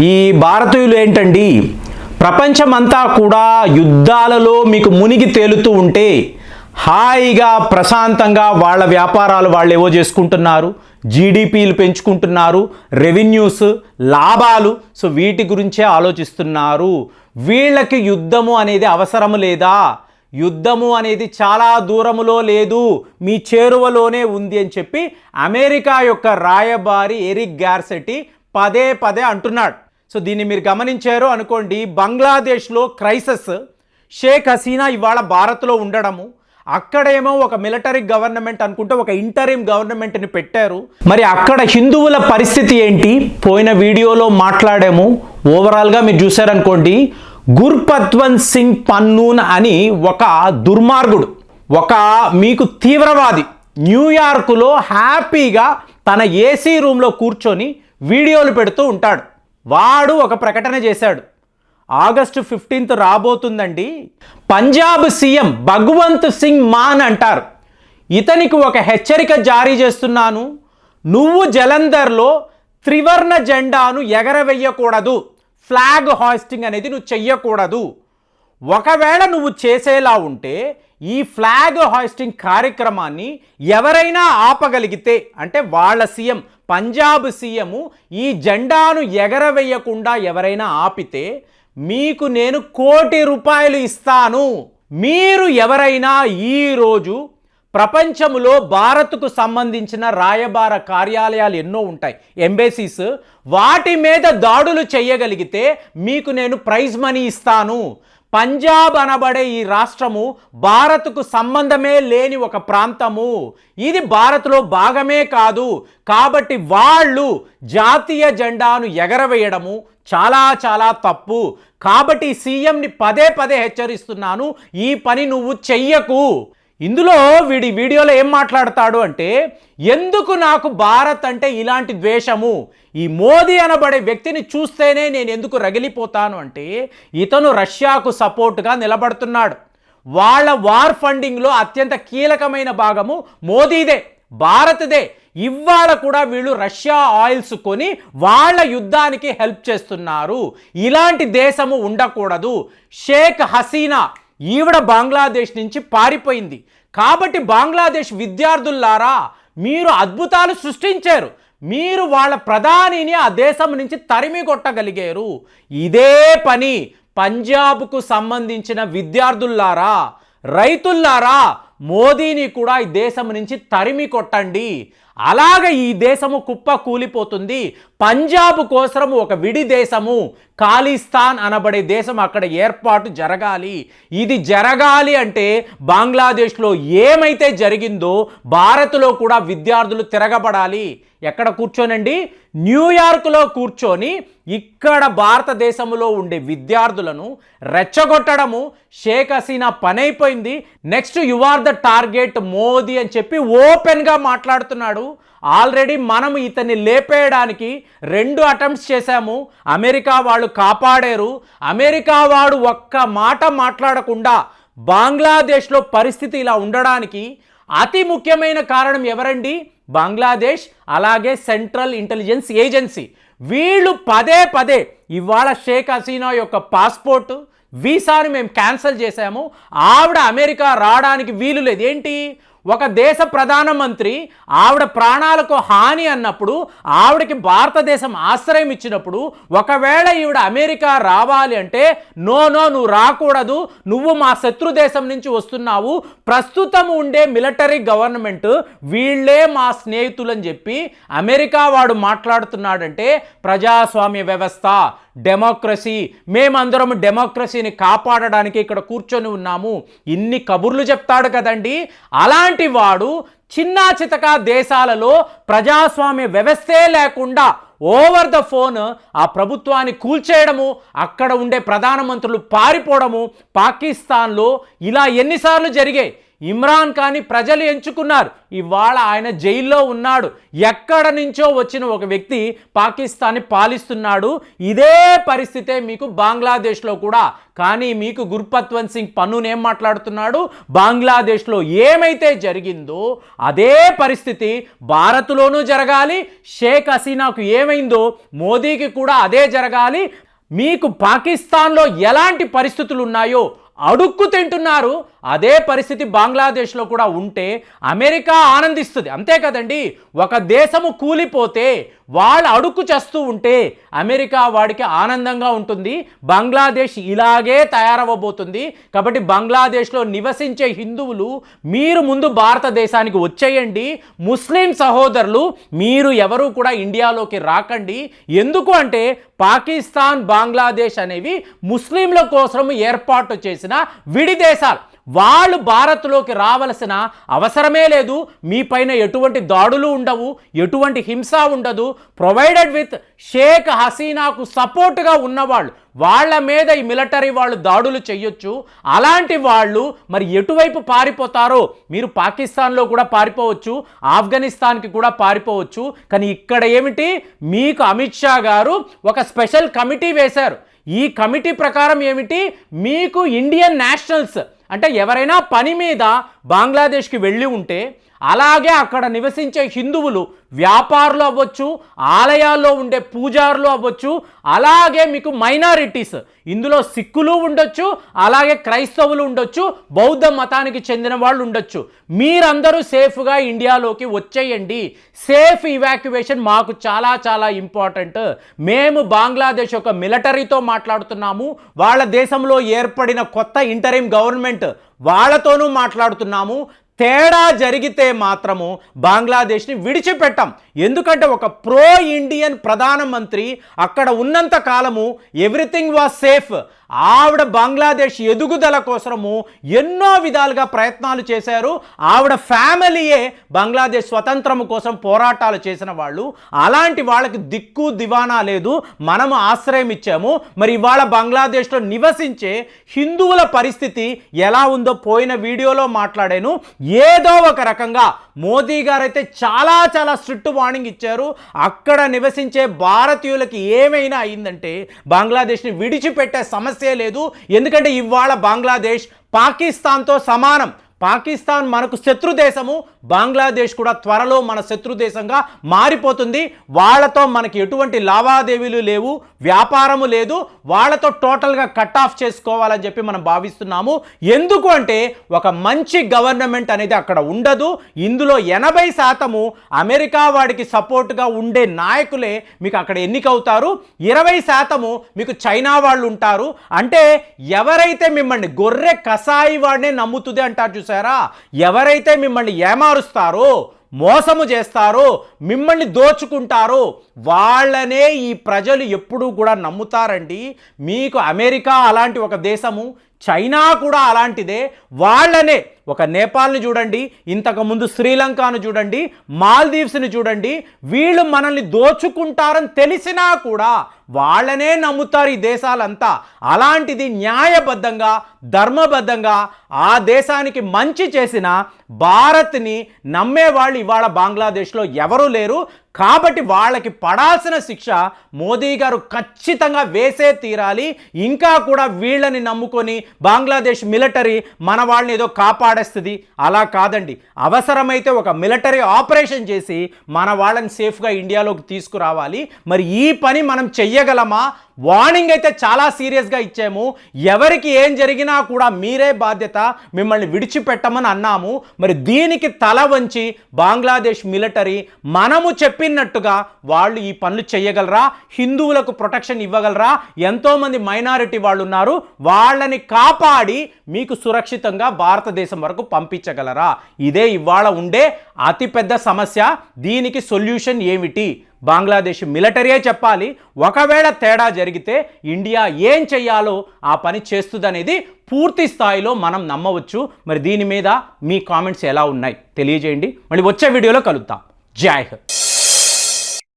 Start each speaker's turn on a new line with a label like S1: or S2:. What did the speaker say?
S1: ఈ భారతీయులు ఏంటండి? ప్రపంచమంతా కూడా యుద్ధాలలో మీకు మునిగి తేలుతూ ఉంటే హాయిగా ప్రశాంతంగా వాళ్ళ వ్యాపారాలు వాళ్ళు ఏవో చేసుకుంటున్నారు. జీడిపిలు పెంచుకుంటున్నారు రెవెన్యూస్ లాభాలు. సో వీటి గురించే ఆలోచిస్తున్నారు. వీళ్ళకి యుద్ధము అనేది అవసరం లేదా? యుద్ధము అనేది చాలా దూరములో లేదు. మీ చేరువలోనే ఉంది అని చెప్పి అమెరికా యొక్క రాయబారి ఎరిక్ గ్యార్సెటి పదే పదే అంటున్నాడు. సో దీన్ని మీరు గమనించారు అనుకోండి బంగ్లాదేశ్లో క్రైసిస్ షేక్ హసీనా ఇవాళ భారత్లో ఉండడము అక్కడేమో ఒక మిలిటరీ గవర్నమెంట్ అనుకుంటే ఒక ఇంటరీమ్ గవర్నమెంట్ని పెట్టారు. మరి అక్కడ హిందువుల పరిస్థితి ఏంటి? పోయిన వీడియోలో మాట్లాడాము ఓవరాల్గా మీరు చూసారనుకోండి గుర్పత్వంత్ సింగ్ పన్నూన్ అని ఒక దుర్మార్గుడు ఒక మీకు తీవ్రవాది న్యూయార్కులో హ్యాపీగా తన ఏసీ రూమ్లో కూర్చొని వీడియోలు పెడుతూ ఉంటాడు. వాడు ఒక ప్రకటన చేశాడు. ఆగస్టు ఫిఫ్టీన్త్ రాబోతుందండి. పంజాబ్ సీఎం భగవంత్ సింగ్ మాన్ అంటారు. ఇతనికి ఒక హెచ్చరిక జారీ చేస్తున్నాను. నువ్వు జలంధర్లో త్రివర్ణ జెండాను ఎగరవేయకూడదు. ఫ్లాగ్ హాయిస్టింగ్ అనేది నువ్వు చెయ్యకూడదు. ఒకవేళ నువ్వు చేసేలా ఉంటే ఈ ఫ్లాగ్ హాయిస్టింగ్ కార్యక్రమాన్ని ఎవరైనా ఆపగలిగితే అంటే వాళ్ళ సీఎం పంజాబ్ సీఎం ఈ జెండాను ఎగరవేయకుండా ఎవరైనా ఆపితే మీకు నేను కోటి రూపాయలు ఇస్తాను. మీరు ఎవరైనా ఈరోజు ప్రపంచంలో భారత్కు సంబంధించిన రాయబార కార్యాలయాలు ఎన్నో ఉంటాయి. ఎంబేసీస్ వాటి మీద దాడులు చేయగలిగితే మీకు నేను ప్రైజ్ మనీ ఇస్తాను. పంజాబ్ అనబడే ఈ రాష్ట్రము భారత్కు సంబంధమే లేని ఒక ప్రాంతము. ఇది భారత్లో భాగమే కాదు. కాబట్టి వాళ్ళు జాతీయ జెండాను ఎగరవేయడము చాలా చాలా తప్పు. కాబట్టి సీఎంని పదే పదే హెచ్చరిస్తున్నాను. ఈ పని నువ్వు చెయ్యకు. ఇందులో వీడి వీడియోలో ఏం మాట్లాడతాడు అంటే ఎందుకు నాకు భారత్ అంటే ఇలాంటి ద్వేషము? ఈ మోదీ అనబడే వ్యక్తిని చూస్తేనే నేను ఎందుకు రగిలిపోతాను? అంటే ఇతను రష్యాకు సపోర్ట్గా నిలబడుతున్నాడు. వాళ్ళ వార్ ఫండింగ్లో అత్యంత కీలకమైన భాగము మోదీదే భారత్దే. ఇవాళ కూడా వీళ్ళు రష్యా ఆయిల్స్ కొని వాళ్ళ యుద్ధానికి హెల్ప్ చేస్తున్నారు. ఇలాంటి దేశము ఉండకూడదు. షేక్ హసీనా ఈవిడ బంగ్లాదేశ్ నుంచి పారిపోయింది. కాబట్టి బంగ్లాదేశ్ విద్యార్థుల్లారా మీరు అద్భుతాలు సృష్టించారు. మీరు వాళ్ళ ప్రధానిని ఆ దేశం నుంచి తరిమి కొట్టగలిగారు. ఇదే పని పంజాబ్కు సంబంధించిన విద్యార్థుల్లారా రైతుల్లారా మోదీని కూడా ఈ దేశం నుంచి తరిమి కొట్టండి. అలాగ ఈ దేశము కుప్ప కూలిపోతుంది. పంజాబ్ కోసరం ఒక విడి దేశము. ఖాళీస్థాన్ అనబడే దేశం అక్కడ ఏర్పాటు జరగాలి. ఇది జరగాలి అంటే బంగ్లాదేశ్లో ఏమైతే జరిగిందో భారత్లో కూడా విద్యార్థులు తిరగబడాలి. ఎక్కడ కూర్చోనండి? న్యూయార్క్లో కూర్చొని ఇక్కడ భారతదేశంలో ఉండే విద్యార్థులను రెచ్చగొట్టడము. Sheikh Hasina పనైపోయింది. Next you are the target Modi అని చెప్పి ఓపెన్గా మాట్లాడుతున్నాడు. ఆల్రెడీ మనం ఇతన్ని లేపేయడానికి రెండు అటెంప్ట్స్ చేశాము. అమెరికా వాళ్ళు కాపాడారు. అమెరికా వాడు ఒక్క మాట మాట్లాడకుండా బంగ్లాదేశ్లో పరిస్థితి ఇలా ఉండడానికి అతి ముఖ్యమైన కారణం ఎవరండి? బంగ్లాదేశ్ అలాగే సెంట్రల్ ఇంటెలిజెన్స్ ఏజెన్సీ. వీళ్ళు పదే పదే ఇవాళ షేక్ హసీనా యొక్క పాస్పోర్ట్ వీసాను మేము క్యాన్సిల్ చేశాము. ఆవిడ అమెరికా రావడానికి వీలు లేదు. ఏంటి? ఒక దేశ ప్రధానమంత్రి ఆవిడ ప్రాణాలకు హాని అన్నప్పుడు ఆవిడకి భారతదేశం ఆశ్రయం ఇచ్చినప్పుడు ఒకవేళ ఈవిడ అమెరికా రావాలి అంటే నో నో నువ్వు రాకూడదు. నువ్వు మా శత్రు దేశం నుంచి వస్తున్నావు. ప్రస్తుతం ఉండే మిలిటరీ గవర్నమెంట్ వీళ్ళే మా స్నేహితులని చెప్పి అమెరికా వాడు మాట్లాడుతున్నాడంటే ప్రజాస్వామ్య వ్యవస్థ డెమోక్రసీ. మేమందరం డెమోక్రసీని కాపాడడానికి ఇక్కడ కూర్చొని ఉన్నాము. ఇన్ని కబుర్లు చెప్తాడు కదండి. అలాంటి వాడు చిన్నా చితకా దేశాలలో ప్రజాస్వామ్య వ్యవస్థే లేకుండా ఓవర్ ద ఫోన్ ఆ ప్రభుత్వాన్ని కూల్చేయడము అక్కడ ఉండే ప్రధానమంత్రులు పారిపోవడము పాకిస్తాన్లో ఇలా ఎన్నిసార్లు జరిగాయి. ఇమ్రాన్ ఖాన్ని ప్రజలు ఎంచుకున్నారు. ఇవాళ ఆయన జైల్లో ఉన్నాడు. ఎక్కడ నుంచో వచ్చిన ఒక వ్యక్తి పాకిస్తాన్ని పాలిస్తున్నాడు. ఇదే పరిస్థితే మీకు బంగ్లాదేశ్లో కూడా. కానీ మీకు గుర్పత్వంత్ సింగ్ పన్నును ఏం మాట్లాడుతున్నాడు? బంగ్లాదేశ్లో ఏమైతే జరిగిందో అదే పరిస్థితి భారత్లోనూ జరగాలి. షేక్ హసీనాకు ఏమైందో మోదీకి కూడా అదే జరగాలి. మీకు పాకిస్తాన్లో ఎలాంటి పరిస్థితులు ఉన్నాయో అడుక్కు తింటున్నారు. అదే పరిస్థితి బంగ్లాదేశ్లో కూడా ఉంటే అమెరికా ఆనందిస్తుంది. అంతే కదండి. ఒక దేశము కూలిపోతే వాళ్ళు అడుక్కు చేస్తూ ఉంటే అమెరికా వాడికి ఆనందంగా ఉంటుంది. బంగ్లాదేశ్ ఇలాగే తయారవ్వబోతుంది. కాబట్టి బంగ్లాదేశ్లో నివసించే హిందువులు మీరు ముందు భారతదేశానికి వచ్చేయండి. ముస్లిం సహోదరులు మీరు ఎవరు కూడా ఇండియాలోకి రాకండి. ఎందుకు అంటే పాకిస్తాన్ బంగ్లాదేశ్ అనేవి ముస్లింల కోసం ఏర్పాటు చేసిన విడి దేశాలు. వాళ్ళు భారత్లోకి రావలసిన అవసరమే లేదు. మీ పైన ఎటువంటి దాడులు ఉండవు ఎటువంటి హింస ఉండదు. ప్రొవైడెడ్ విత్ షేక్ హసీనాకు సపోర్ట్గా ఉన్నవాళ్ళు వాళ్ళ మీద ఈ మిలిటరీ వాళ్ళు దాడులు చేయొచ్చు. అలాంటి వాళ్ళు మరి ఎటువైపు పారిపోతారో మీరు పాకిస్తాన్లో కూడా పారిపోవచ్చు ఆఫ్ఘనిస్తాన్కి కూడా పారిపోవచ్చు. కానీ ఇక్కడ ఏమిటి? మీకు అమిత్ షా గారు ఒక స్పెషల్ కమిటీ వేశారు. ఈ కమిటీ ప్రకారం ఏమిటి? మీకు ఇండియన్ నేషనల్స్ అంటే ఎవరైనా పని మీద బంగ్లాదేశ్కి వెళ్ళి ఉంటే అలాగే అక్కడ నివసించే హిందువులు వ్యాపారులు అవ్వచ్చు ఆలయాల్లో ఉండే పూజారులు అవ్వచ్చు అలాగే మీకు మైనారిటీస్ ఇందులో సిక్కులు ఉండొచ్చు అలాగే క్రైస్తవులు ఉండొచ్చు బౌద్ధ మతానికి చెందిన వాళ్ళు ఉండొచ్చు. మీరందరూ సేఫ్గా ఇండియాలోకి వచ్చేయండి. సేఫ్ ఇవాక్యువేషన్ మాకు చాలా చాలా ఇంపార్టెంట్. మేము బంగ్లాదేశ్ ఒక మిలిటరీతో మాట్లాడుతున్నాము వాళ్ళ దేశంలో ఏర్పడిన కొత్త ఇంటరీమ్ గవర్నమెంట్ వాళ్ళతోనూ మాట్లాడుతున్నాము. తేడా జరిగితే మాత్రము బంగ్లాదేశ్ని విడిచిపెట్టాం. ఎందుకంటే ఒక ప్రో ఇండియన్ ప్రధానమంత్రి అక్కడ ఉన్నంత కాలము ఎవ్రీథింగ్ వాజ్ సేఫ్. ఆవిడ బంగ్లాదేశ్ ఎదుగుదల కోసము ఎన్నో విధాలుగా ప్రయత్నాలు చేశారు. ఆవిడ ఫ్యామిలీయే బంగ్లాదేశ్ స్వతంత్రం కోసం పోరాటాలు చేసిన వాళ్ళు. అలాంటి వాళ్ళకి దిక్కు దివానా లేదు. మనము ఆశ్రయం ఇచ్చాము. మరి ఇవాళ బంగ్లాదేశ్లో నివసించే హిందువుల పరిస్థితి ఎలా ఉందో పోయిన వీడియోలో మాట్లాడాను. ఏదో ఒక రకంగా మోదీ గారైతే చాలా చాలా స్ట్రిక్ట్ వార్నింగ్ ఇచ్చారు. అక్కడ నివసించే భారతీయులకి ఏమైనా అయిందంటే బంగ్లాదేశ్ని విడిచిపెట్టే సమస్య లేదు. ఎందుకంటే ఇవాళ బంగ్లాదేశ్ పాకిస్తాన్తో సమానం. పాకిస్తాన్ మనకు శత్రు దేశము. బంగ్లాదేశ్ కూడా త్వరలో మన శత్రు దేశంగా మారిపోతుంది. వాళ్ళతో మనకి ఎటువంటి లావాదేవీలు లేవు వ్యాపారము లేదు. వాళ్ళతో టోటల్గా కట్ ఆఫ్ చేసుకోవాలని చెప్పి మనం భావిస్తున్నాము. ఎందుకు అంటే ఒక మంచి గవర్నమెంట్ అనేది అక్కడ ఉండదు. ఇందులో ఎనభై శాతము అమెరికా వాడికి సపోర్ట్గా ఉండే నాయకులే మీకు అక్కడ ఎన్నికవుతారు. ఇరవై శాతము మీకు చైనా వాళ్ళు ఉంటారు. అంటే ఎవరైతే మిమ్మల్ని గొర్రె కసాయి వాడినే నమ్ముతుంది అంటారు చూసారా? ఎవరైతే మిమ్మల్ని ఏమారుస్తారో మోసము చేస్తారో మిమ్మల్ని దోచుకుంటారో వాళ్ళనే ఈ ప్రజలు ఎప్పుడూ కూడా నమ్ముతారండి. మీకు అమెరికా అలాంటి ఒక దేశము చైనా కూడా అలాంటిదే. వాళ్ళనే ఒక నేపాల్ని చూడండి ఇంతకుముందు శ్రీలంకను చూడండి మాల్దీవ్స్ని చూడండి వీళ్ళు మనల్ని దోచుకుంటారని తెలిసినా కూడా వాళ్ళనే నమ్ముతారు ఈ దేశాలంతా. అలాంటిది న్యాయబద్ధంగా ధర్మబద్ధంగా ఆ దేశానికి మంచి చేసిన భారత్ని నమ్మేవాళ్ళు ఇవాళ బంగ్లాదేశ్లో ఎవరూ లేరు. కాబట్టి వాళ్ళకి పడాల్సిన శిక్ష మోదీ గారు ఖచ్చితంగా వేసే తీరాలి. ఇంకా కూడా వీళ్ళని నమ్ముకొని బంగ్లాదేశ్ మిలిటరీ మన వాళ్ళని ఏదో కాపాడేస్తుంది. అలా కాదండి. అవసరమైతే ఒక మిలిటరీ ఆపరేషన్ చేసి మన వాళ్ళని సేఫ్గా ఇండియాలోకి తీసుకురావాలి. మరి ఈ పని మనం చెయ్యగలమా? వార్నింగ్ అయితే చాలా సీరియస్గా ఇచ్చాము. ఎవరికి ఏం జరిగినా కూడా మీరే బాధ్యత. మిమ్మల్ని విడిచిపెట్టమని అన్నాము. మరి దీనికి తల వంచి బంగ్లాదేశ్ మిలిటరీ మనము చెప్పి చెప్పినట్టుగా వాళ్ళు ఈ పనులు చేయగలరా? హిందువులకు ప్రొటెక్షన్ ఇవ్వగలరా? ఎంతోమంది మైనారిటీ వాళ్ళు ఉన్నారు వాళ్ళని కాపాడి మీకు సురక్షితంగా భారతదేశం వరకు పంపించగలరా? ఇదే ఇవాళ ఉండే అతిపెద్ద సమస్య. దీనికి సొల్యూషన్ ఏమిటి? బంగ్లాదేశ్ మిలిటరీయే చెప్పాలి. ఒకవేళ తేడా జరిగితే ఇండియా ఏం చెయ్యాలో ఆ పని చేస్తుందనేది పూర్తి స్థాయిలో మనం నమ్మవచ్చు. మరి దీని మీద మీ కామెంట్స్ ఎలా ఉన్నాయి? తెలియజేయండి. మళ్ళీ వచ్చే వీడియోలో కలుద్దాం. జై హింద్.